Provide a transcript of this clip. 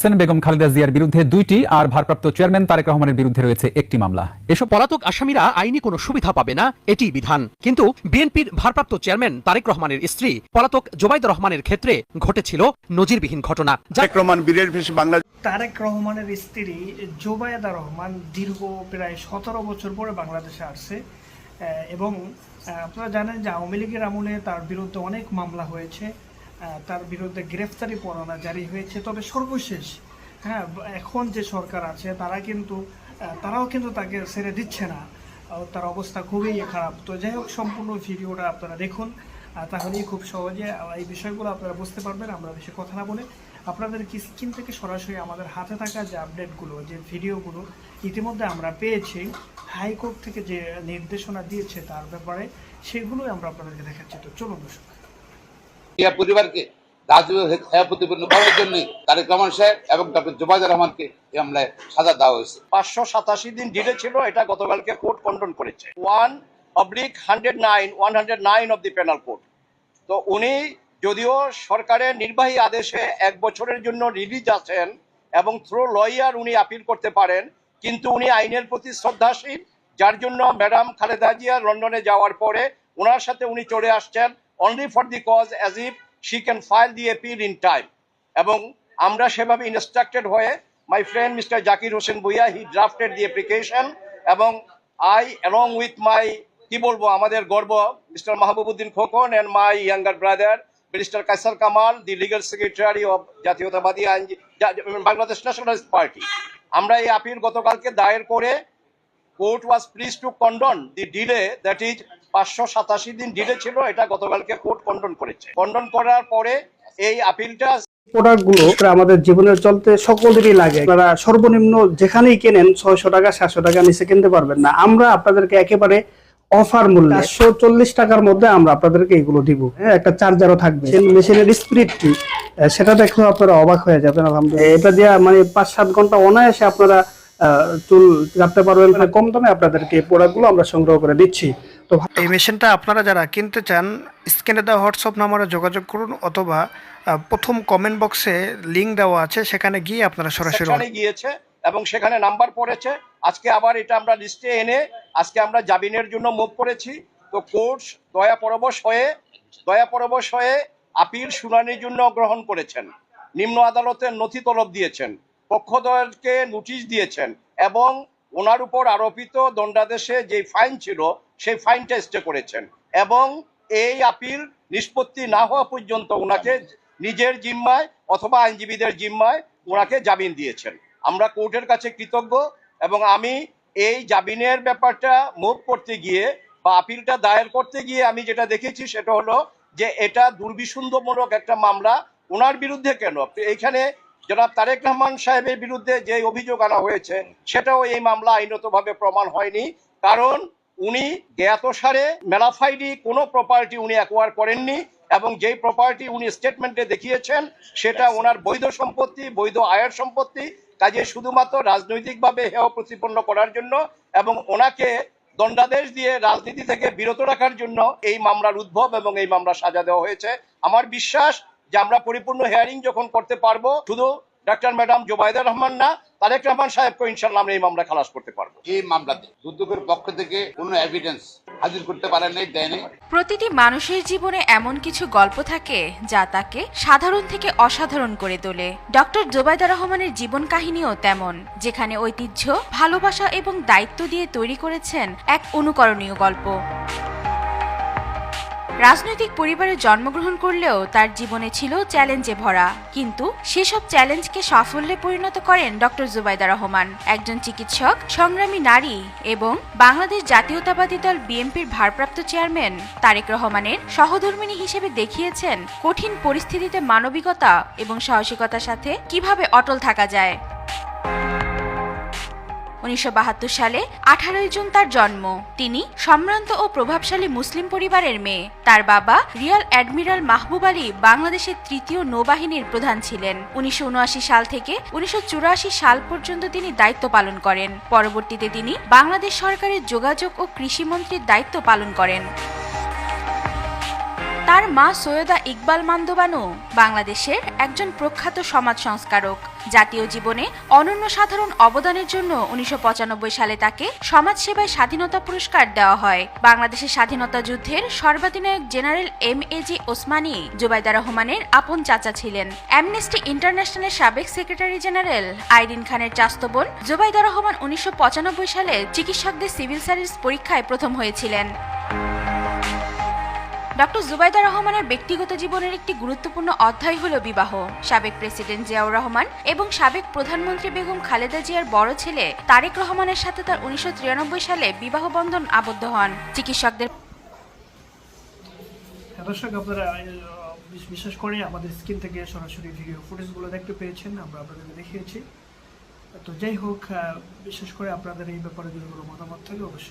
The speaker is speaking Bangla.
চেয়ারপারসন বেগম খালেদা জিয়ার বিরুদ্ধে দুইটি আর ভারপ্রাপ্ত চেয়ারম্যান তারেক রহমানের বিরুদ্ধে রয়েছে একটি মামলা। এসব পলাতক আসামিরা আইনি কোনো সুবিধা পাবে না এটি বিধান। কিন্তু বিএনপির ভারপ্রাপ্ত চেয়ারম্যান তারেক রহমানের স্ত্রী পলাতক জোবাইদ রহমানের ক্ষেত্রে ঘটেছিল নজিরবিহীন ঘটনা। তারেক রহমান বীরের ভেসে বাংলাদেশ তারেক রহমানের স্ত্রী জোবায়েদা রহমান দীর্ঘ প্রায় সতেরো বছর পরে বাংলাদেশে আসছে আহ, এবং আপনারা জানেন যে আওয়ামী লীগের আমলে তার বিরুদ্ধে অনেক মামলা হয়েছে। তার বিরুদ্ধে গ্রেফতারি পরোয়ানা জারি হয়েছে। তবে সর্বশেষ হ্যাঁ এখন যে সরকার আছে, তারা কিন্তু তারাও কিন্তু তাকে ছেড়ে দিচ্ছে না। তার অবস্থা খুবই খারাপ। তো যাই হোক, সম্পূর্ণ ভিডিওটা আপনারা দেখুন তাহলেই খুব সহজে এই বিষয়গুলো আপনারা বুঝতে পারবেন, আমরা বেশি কথা না বলে। আপনাদের কি স্ক্রিন থেকে সরাসরি আমাদের হাতে থাকা যে আপডেটগুলো, যে ভিডিওগুলো, ইতিমধ্যে আমরা পেয়েছি, হাইকোর্ট থেকে যে নির্দেশনা দিয়েছে তার ব্যাপারে, সেগুলোই আমরা আপনাদেরকে দেখাচ্ছি। তো চলুন দর্শক জিয়া পরিবারকে নির্বাহী আদেশে এক বছরের জন্য রিলিজ আছেন এবং থ্রো লয়ার উনি আপিল করতে পারেন, কিন্তু উনি আইনের প্রতি শ্রদ্ধাশীল, যার জন্য ম্যাডাম খালেদা জিয়া লন্ডনে যাওয়ার পরে ওনার সাথে উনি চলে আসছেন। Only for the cause as if she can file the appeal in time এবং আমরা সেভাবে ইনস্ট্রাক্টেড হয়ে my friend mister Zakir Hossain Bhuiyan he drafted the application এবং আই অ্যালং উইথ মাই কি বলব, আমাদের গর্ব mister Mahbubuddin Khokon and my younger brother barrister Kaiser Kamal the legal secretary of জাতীয়তাবাদী আইন বাংলাদেশ ন্যাশনালিস্ট পার্টি আমরা এই আপিল গতকালকে দায়ের করে court was pleased to condone the delay that is পাঁচশো সাতাশি দিন ডিলে ছিল এটা গতকালকে কোর্ট কন্ডন করেছে। কন্ডন করার পরে এই আপিলটা প্রোডাক্টগুলো আমাদের জীবনের চলতে সকলেরই লাগে। আপনারা সর্বনিম্ন যেখানেই কেনেন ছয়শো টাকা সাতশো টাকা নিচে কিনতে পারবেন না। আমরা আপনাদেরকে একেবারে অফার মূল্যে চারশো চল্লিশ টাকার মধ্যে আমরা আপনাদেরকে এগুলো দিব। হ্যাঁ একটা চার্জারও থাকবে। মেশিনের স্পিড কি? সেটা দেখলেও আপনারা অবাক হয়ে যাবেন আলহামদুলিল্লাহ। এটা দিয়ে মানে পাঁচ সাত ঘণ্টা অনায়াসে আপনারা আহ, চুল কাটতে পারবেন। মানে কম দামে আপনাদেরকে এই প্রোডাক্টগুলো আমরা সংগ্রহ করে দিচ্ছি। তো এই মেশিনটা আপনারা যারা কিনতে চান স্ক্রিনে দেওয়া হোয়াটসঅ্যাপ নাম্বারে যোগাযোগ করুন অথবা আহ, প্রথম কমেন্ট বক্সে লিংক দেওয়া আছে সেখানে গিয়ে আপনারা সরাসরি গিয়েছে এবং সেখানে নাম্বার পড়েছে। আজকে আবার এটা আমরা লিস্টে এনে আজকে আমরা জামিনের জন্য মুভ করেছি। তো কোর্ট দয়া পরবশ হয়ে দয়া পরবশ হয়ে আপিল শুনানির জন্য গ্রহণ করেছেন। নিম্ন আদালতের নথি তলব দিয়েছেন। পক্ষদয়কে নোটিশ দিয়েছেন এবং ওনার উপর আরোপিত দণ্ডাদেশে যে ফাইন ছিল সেই ফাইনটা স্টে করেছেন। এবং এই আপিল নিষ্পত্তি না হওয়া পর্যন্ত ওনাকে নিজের জিম্মায় অথবা আইনজীবীদের জিম্মায় ওনাকে জামিন দিয়েছেন। আমরা কোর্টের কাছে কৃতজ্ঞ এবং আমি এই জামিনের ব্যাপারটা মুভ করতে গিয়ে বা আপিলটা দায়ের করতে গিয়ে আমি যেটা দেখেছি সেটা হলো যে এটা দুর্বিসন্ধমূলক একটা মামলা। ওনার বিরুদ্ধে কেন? এখানে জনাব তারেক রহমান সাহেবের বিরুদ্ধে যে অভিযোগ আনা হয়েছে, সেটাও এই মামলা আইনতভাবে প্রমাণ হয়নি। কারণ উনি জ্ঞাতসারে মেলাফাইডি কোনো প্রপার্টি উনি অ্যাকোয়ার করেননি এবং যেই প্রপার্টি উনি স্টেটমেন্টে দেখিয়েছেন সেটা ওনার বৈধ সম্পত্তি বৈধ আয়ের সম্পত্তি কাজে শুধুমাত্র রাজনৈতিকভাবে হেয় প্রতিপন্ন করার জন্য এবং ওনাকে দণ্ডাদেশ দিয়ে রাজনীতি থেকে বিরত রাখার জন্য এই মামলার উদ্ভব এবং এই মামলা সাজা দেওয়া হয়েছে। আমার বিশ্বাস যে আমরা পরিপূর্ণ হেয়ারিং যখন করতে পারব শুধু ডাক্তার ম্যাডাম জোবাইদা রহমান না তারেক রহমান সাহেবকে ইনশাল্লাহ আমরা এই মামলা খালাস করতে পারব। এই মামলাতে দুদকের পক্ষ থেকে কোনো এভিডেন্স হাজির করতে পারে নাই দেয়নি প্রতিটি মানুষের জীবনে এমন কিছু গল্প থাকে যা তাকে সাধারণ থেকে অসাধারণ করে তোলে। ডক্টর জোবাইদা রহমানের জীবন কাহিনীও তেমন যেখানে ঐতিহ্য ভালোবাসা এবং দায়িত্ব দিয়ে তৈরি করেছেন এক অনুকরণীয় গল্প। রাজনৈতিক পরিবারে জন্মগ্রহণ করলেও তার জীবনে ছিল চ্যালেঞ্জে ভরা। কিন্তু সেসব চ্যালেঞ্জকে সাফল্যে পরিণত করেন ডক্টর জুবাইদা রহমান। একজন চিকিৎসক, সংগ্রামী নারী এবং বাংলাদেশ জাতীয়তাবাদী দল বিএনপির ভারপ্রাপ্ত চেয়ারম্যান তারেক রহমানের সহধর্মিণী হিসেবে দেখিয়েছেন কঠিন পরিস্থিতিতে মানবিকতা এবং সাহসিকতার সাথে কীভাবে অটল থাকা যায়। উনিশশো বাহাত্তর সালে আঠারোই জুন তার জন্ম। তিনি সম্ভ্রান্ত ও প্রভাবশালী মুসলিম পরিবারের মেয়ে। তার বাবা রিয়াল অ্যাডমিরাল মাহবুব আলী বাংলাদেশের তৃতীয় নৌবাহিনীর প্রধান ছিলেন। উনিশশো উনআশি সাল থেকে উনিশশো চুরাশি সাল পর্যন্ত তিনি দায়িত্ব পালন করেন। পরবর্তীতে তিনি বাংলাদেশ সরকারের যোগাযোগ ও কৃষিমন্ত্রীর দায়িত্ব পালন করেন। তার মা সৈয়দা ইকবাল মান্দবানু বাংলাদেশের একজন প্রখ্যাত সমাজ সংস্কারক। জাতীয় জীবনে অনন্য সাধারণ অবদানের জন্য উনিশশো পঁচানব্বই সালে তাকে সমাজসেবায় স্বাধীনতা পুরস্কার দেওয়া হয়। বাংলাদেশের স্বাধীনতা যুদ্ধের সর্বাধিনায়ক general M A G Osmani Zubaida রহমানের আপন চাচা ছিলেন। অ্যামনেস্টি ইন্টারন্যাশনালের সাবেক সেক্রেটারি জেনারেল আইরিন খানের চাস্ত বোন জুবাইদা রহমান উনিশশো পঁচানব্বই সালে চিকিৎসকদের সিভিল সার্ভিস পরীক্ষায় প্রথম হয়েছিলেন। ডক্টর জুবাইদা রহমানের ব্যক্তিগত জীবনের একটি গুরুত্বপূর্ণ অধ্যায় হল বিবাহ। সাবেক প্রেসিডেন্ট জিয়াউর রহমান এবং সাবেক প্রধানমন্ত্রী বেগম খালেদা জিয়ার বড় ছেলে তারেক রহমানের সাথে তার উনিশশো তিরানব্বই সালে বিবাহ বন্ধন আবদ্ধ হন। চিকিৎসকদের হ্যাঁ, দর্শক আপনারা বিশেষ করে আমাদের স্ক্রিন থেকে সরাসরি ভিডিও ফুটেজগুলো দেখতে পেয়েছেন আমরা আপনাদেরকে দেখিয়েছি। তো যাই হোক বিশেষ করে আপনাদের এই ব্যাপারে যদি কোনো মতামত থাকে অবশ্যই